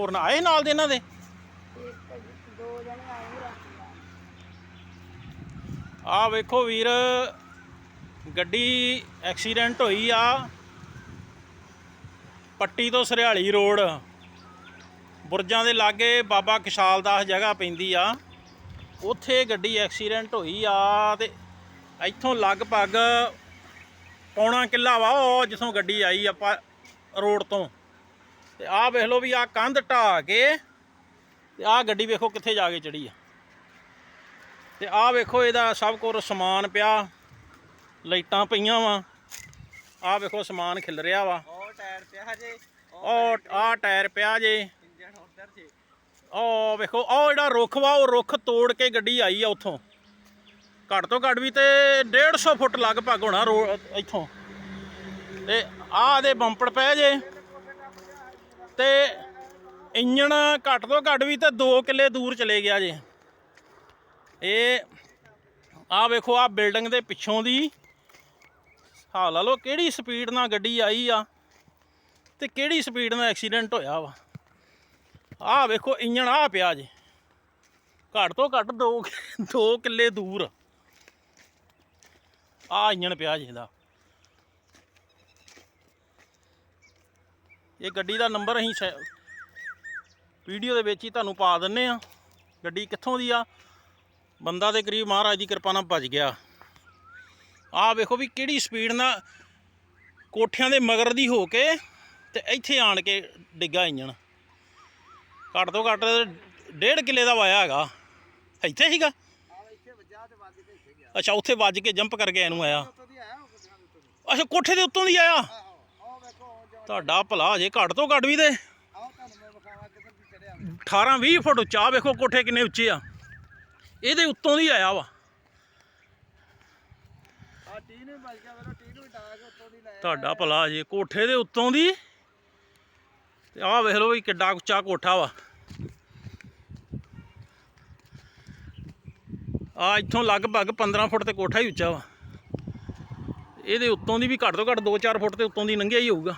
ਹੋਰ ਨਾ ਆਏ ਨਾਲ ਦੇ ਇਹਨਾਂ ਦੇ? ਇੱਕ ਦੋ ਜਣੇ ਆਏ ਹੋਏ ਆ ਵੇਖੋ ਵੀਰ, ਗੱਡੀ ਐਕਸੀਡੈਂਟ ਹੋਈ ਆ ਪੱਟੀ ਤੋਂ ਸਰਿਆਲੀ ਰੋਡ। ਬੁਰਜਾਂ ਦੇ ਲਾਗੇ ਬਾਬਾ ਕਿਸ਼ਾਲ ਦਾਸ ਜਗ੍ਹਾ ਪੈਂਦੀ ਆ। ਉੱਥੇ ਗੱਡੀ ਐਕਸੀਡੈਂਟ ਹੋਈ ਆ ਤੇ ਇੱਥੋਂ ਲਗਭਗ ਪੌਣਾ ਕਿੱਲਾ ਵਾ ਉਹ ਜਿੱਥੋਂ ਗੱਡੀ ਆਈ ਆਪਾਂ ਰੋਡ ਤੋਂ। ਤੇ ਆਹ ਵੇਖ ਲਓ ਵੀ ਆ ਕੰਧ ਢਾਹ ਕੇ ਤੇ ਆਹ ਗੱਡੀ ਵੇਖੋ ਕਿੱਥੇ ਜਾ ਕੇ ਚੜੀ ਆ। ਤੇ ਆਹ ਵੇਖੋ ਇਹਦਾ ਸਭ ਕੁਝ ਸਮਾਨ ਪਿਆ ਲਾਈਟਾਂ ਪਈਆਂ ਵਾ। ਆਹ ਵੇਖੋ ਸਮਾਨ ਖਿਲ ਰਿਹਾ ਵਾ। ਉਹ ਟਾਇਰ ਪਿਆ ਜੇ ਉਹ ਆਹ ਟਾਇਰ ਪਿਆ ਜੇ। ਇੰਜਨ ਉਧਰ ਜੇ। ਉਹ ਵੇਖੋ ਉਹ ਜਿਹੜਾ ਰੁੱਖ ਵਾ ਉਹ ਰੁੱਖ ਤੋੜ ਕੇ ਗੱਡੀ ਆਈ ਆ ਉੱਥੋਂ। ਘੱਟ ਤੋਂ ਘੱਟ ਵੀ ਤੇ 150 ਫੁੱਟ ਲਗਭਗ ਹੋਣਾ ਰੋ ਇੱਥੋਂ। ਤੇ ਆਹ ਦੇ ਬੰਪੜ ਪਏ ਜੇ। ਤੇ ਇੰਜਣ ਘੱਟ ਤੋਂ ਘੱਟ ਵੀ ਤਾਂ 2 ਕਿੱਲੇ ਦੂਰ ਚਲੇ ਗਿਆ ਜੇ। ਇਹ ਆਹ ਵੇਖੋ, ਆਹ ਬਿਲਡਿੰਗ ਦੇ ਪਿੱਛੋਂ ਦੀ। ਹਾਲ ਲਾ ਲਓ, ਕਿਹੜੀ ਸਪੀਡ ਨਾਲ ਗੱਡੀ ਆਈ ਆ ਤੇ ਕਿਹੜੀ ਸਪੀਡ ਨਾਲ ਐਕਸੀਡੈਂਟ ਹੋਇਆ ਵਾ। ਆਹ ਵੇਖੋ, ਇੰਜਣ ਆ ਪਿਆ ਜੇ। ਘੱਟ ਤੋਂ ਘੱਟ 2 2 ਕਿੱਲੇ ਦੂਰ। ਆ ਇੰਜਣ ਪਿਆ ਜੀ ਇਹਦਾ। ਇਹ ਗੱਡੀ ਦਾ ਨੰਬਰ ਅਸੀਂ ਸ਼ੈ- ਵੀਡੀਓ ਦੇ ਵਿੱਚ ਹੀ ਤੁਹਾਨੂੰ ਪਾ ਦਿੰਨੇ ਆ। ਗੱਡੀ ਕਿੱਥੋਂ ਦੀ ਆ? ਬੰਦਾ ਦੇ ਕਰੀਬ ਮਹਾਰਾਜ ਦੀ ਕਿਰਪਾ ਨਾਲ ਭੱਜ ਗਿਆ। ਆਹ ਵੇਖੋ ਵੀ ਕਿਹੜੀ ਸਪੀਡ ਨਾਲ ਕੋਠਿਆਂ ਦੇ ਮਗਰ ਦੀ ਹੋ ਕੇ ਤੇ ਇੱਥੇ ਆਣ ਕੇ ਡਿੱਗਾ ਇੰਜਣ। ਘੱਟ ਤੋਂ ਘੱਟ ਡੇਢ ਕਿੱਲੇ ਦਾ ਵਾਇਆ ਹੈਗਾ। ਇੱਥੇ ਹੀਗਾ ਅੱਛਾ, ਉੱਥੇ ਵੱਜ ਕੇ ਜੰਪ ਕਰਕੇ ਇਹਨੂੰ ਆਇਆ। ਅੱਛਾ, ਕੋਠੇ ਦੇ ਉੱਤੋਂ ਦੀ ਆਇਆ ਆਹੋ ਉਹ ਵੇਖੋ ਉਹ ਜੋ ਤੁਹਾਡਾ ਭਲਾ ਜੇ ਘੱਟ ਤੋਂ ਘੱਟ ਵੀ ਤੇ। ਆਓ ਤੁਹਾਨੂੰ 18 20 ਫੁੱਟ ਉੱਚਾ ਆਹ ਵੇਖੋ ਕੋਠੇ ਕਿੰਨੇ ਉੱਚੇ ਆ। ਇਹਦੇ ਉੱਤੋਂ ਦੀ ਆਇਆ ਵਾ। ਤੁਹਾਡਾ ਭਲਾ ਜੇ ਕੋਠੇ ਦੇ ਉੱਤੋਂ ਦੀ। ਤੇ ਆਹ ਵੇਖ ਲਓ ਵੀ ਕਿੱਡਾ ਉੱਚਾ ਕੋਠਾ ਵਾ। ਆ ਇੱਥੋਂ ਲਗਭਗ 15 ਫੁੱਟ ਤੇ ਕੋਠਾ ਹੀ ਉੱਚਾ ਵਾ। ਇਹਦੇ ਉੱਤੋਂ ਦੀ ਵੀ ਘੱਟ ਤੋਂ ਘੱਟ 2-4 ਫੁੱਟ ਤੇ ਉੱਤੋਂ ਦੀ ਲੰਘਿਆ ਹੀ ਹੋਊਗਾ।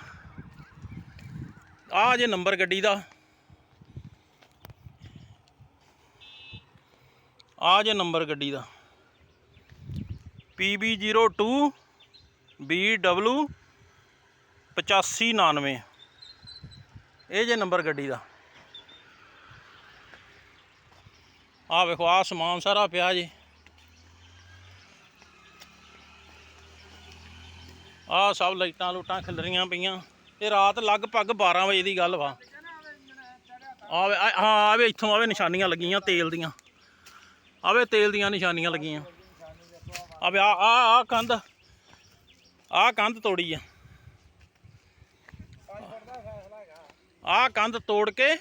ਆ ਜੇ ਨੰਬਰ ਗੱਡੀ ਦਾ। ਆ ਜੇ ਨੰਬਰ ਗੱਡੀ ਦਾ। PB02 BW 8599 ਇਹ ਜੇ ਨੰਬਰ ਗੱਡੀ ਦਾ। ਆ ਵੇਖੋ ਆ ਸਮਾਨ ਸਾਰਾ ਪਿਆ ਜੀ। ਆ ਸਭ ਲਾਈਟਾਂ ਲੂਟਾਂ ਖਿਲ ਰਹੀਆਂ ਪਈਆਂ। ਇਹ ਰਾਤ ਲਗਭਗ 12 ਵਜੇ ਦੀ ਗੱਲ ਵਾ। ਆਵੇ ਹਾਂ, ਆਵੇ, ਇੱਥੋਂ ਆਵੇ ਨਿਸ਼ਾਨੀਆਂ ਲੱਗੀਆਂ, ਤੇਲ ਦੀਆਂ। ਆਵੇ, ਤੇਲ ਦੀਆਂ ਨਿਸ਼ਾਨੀਆਂ ਲੱਗੀਆਂ। ਆਵੇ, ਆ ਆ ਆ ਕੰਧ। ਆ ਕੰਧ ਤੋੜੀ ਆ। ਆ ਕੰਧ ਤੋੜ ਕੇ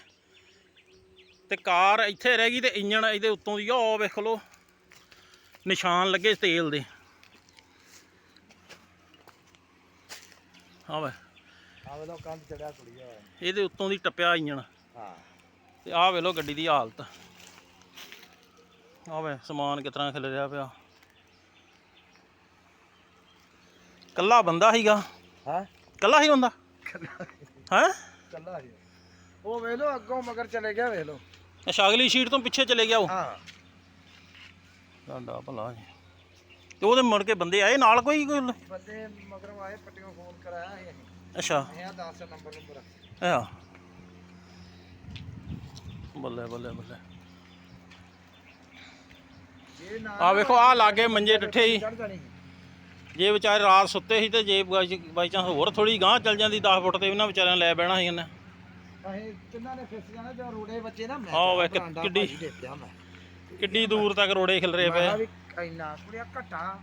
ਤੇ ਕਾਰ ਇੱਥੇ ਰਹਿ ਗਈ ਤੇ ਇੰਜਣ ਇਹਦੇ ਉੱਤੋਂ ਦੀ ਉਹ ਵੇਖ ਲਓ। ਨਿਸ਼ਾਨ ਲੱਗੇ ਤੇਲ ਦੇ। ਆਵੇ। ਆ ਵੇਖੋ ਕੰਧ ਚੜਿਆ ਕੁੜੀ ਆ। ਇਹਦੇ ਉੱਤੋਂ ਦੀ ਟੱਪਿਆ ਇੰਜਣ ਹਾਂ। ਤੇ ਆਹ ਵੇਖ ਲਓ ਗੱਡੀ ਦੀ ਹਾਲਤ। ਆਹ ਵੇ ਸਮਾਨ ਕਿਸ ਤਰ੍ਹਾਂ ਖਿਲ ਰਿਹਾ ਪਿਆ। ਕੱਲਾ ਬੰਦਾ ਸੀਗਾ। ਹਾਂ? ਕੱਲਾ ਹੀ ਬੰਦਾ ਹੈ। ਕੱਲਾ ਹੀ। ਉਹ ਵੇਖ ਲੋ ਅੱਗੋਂ ਮਗਰ ਚਲੇ ਗਿਆ ਵੇਖ ਲੋ ਅੱਛਾ ਅਗਲੀ ਸ਼ੀਟ ਤੋਂ ਪਿੱਛੇ ਚਲੇ ਗਿਆ ਉਹ? ਹਾਂ। ਤੁਹਾਡਾ ਭਲਾ ਜੀ ਤੇ ਉਹਦੇ ਮੁੜ ਕੇ ਬੰਦੇ ਆਏ ਨਾਲ ਕੋਈ ਕੋਈ ਬੰਦੇ ਮਗਰੋਂ ਆਏ ਪੱਟੀਆਂ ਫੋਨ ਕਰਾਇਆ ਸੀ ਅਸੀਂ। ਅੱਛਾ। ਇਹ ਆ 10 ਨੰਬਰ ਨੰਬਰ ਆ ਬੱਲੇ ਬੱਲੇ ਬੱਲੇ। ਆ ਵੇਖੋ ਆ ਲਾਗੇ ਮੰਜੇ ਡੱਠੇ ਜਾਣੀ। ਜੇ ਵਿਚਾਰੇ ਰਾਤ ਸੁੱਤੇ ਸੀ ਤੇ ਜੇ ਬਾਈ ਚਾਂਸ ਹੋਰ ਥੋੜੀ ਗਾਂਹ ਚੱਲ ਜਾਂਦੀ 10 ਫੁੱਟ ਤੇ ਉਹਨਾਂ ਵਿਚਾਰਿਆਂ ਲੈ ਬਹਿਣਾ ਸੀ ਇਹਨੇ। ਅਸੀਂ ਕਿੰਨਾ ਨੇ ਫਿਸ ਜਾਣਾ ਤੇ ਰੋੜੇ ਬੱਚੇ ਨਾ ਮੈਂ ਆਹ ਵੇਖ ਕਿਹਾ ਬਰਾਂਡਾ ਕਿੱਡੀ- ਦੂਰ ਤੱਕ ਰੋੜੇ ਖਿਲ ਰਹੇ ਪਏ ਵੀ ਇੰਨਾ ਕੁੜੀਆ ਘਟਾ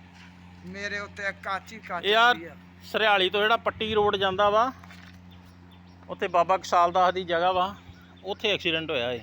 ਮੇਰੇ ਉੱਤੇ ਕਾਚੀ ਕਾਚੀ ਯਾਰ ਆ। ਸਰਿਆਲੀ ਤੋਂ ਜਿਹੜਾ ਪੱਟੀ ਰੋਡ ਜਾਂਦਾ ਵਾ, ਉੱਥੇ ਬਾਬਾ ਕਸਾਲ ਦਾਸ ਦੀ ਜਗ੍ਹਾ ਵਾ, ਉੱਥੇ ਐਕਸੀਡੈਂਟ ਹੋਇਆ ਏ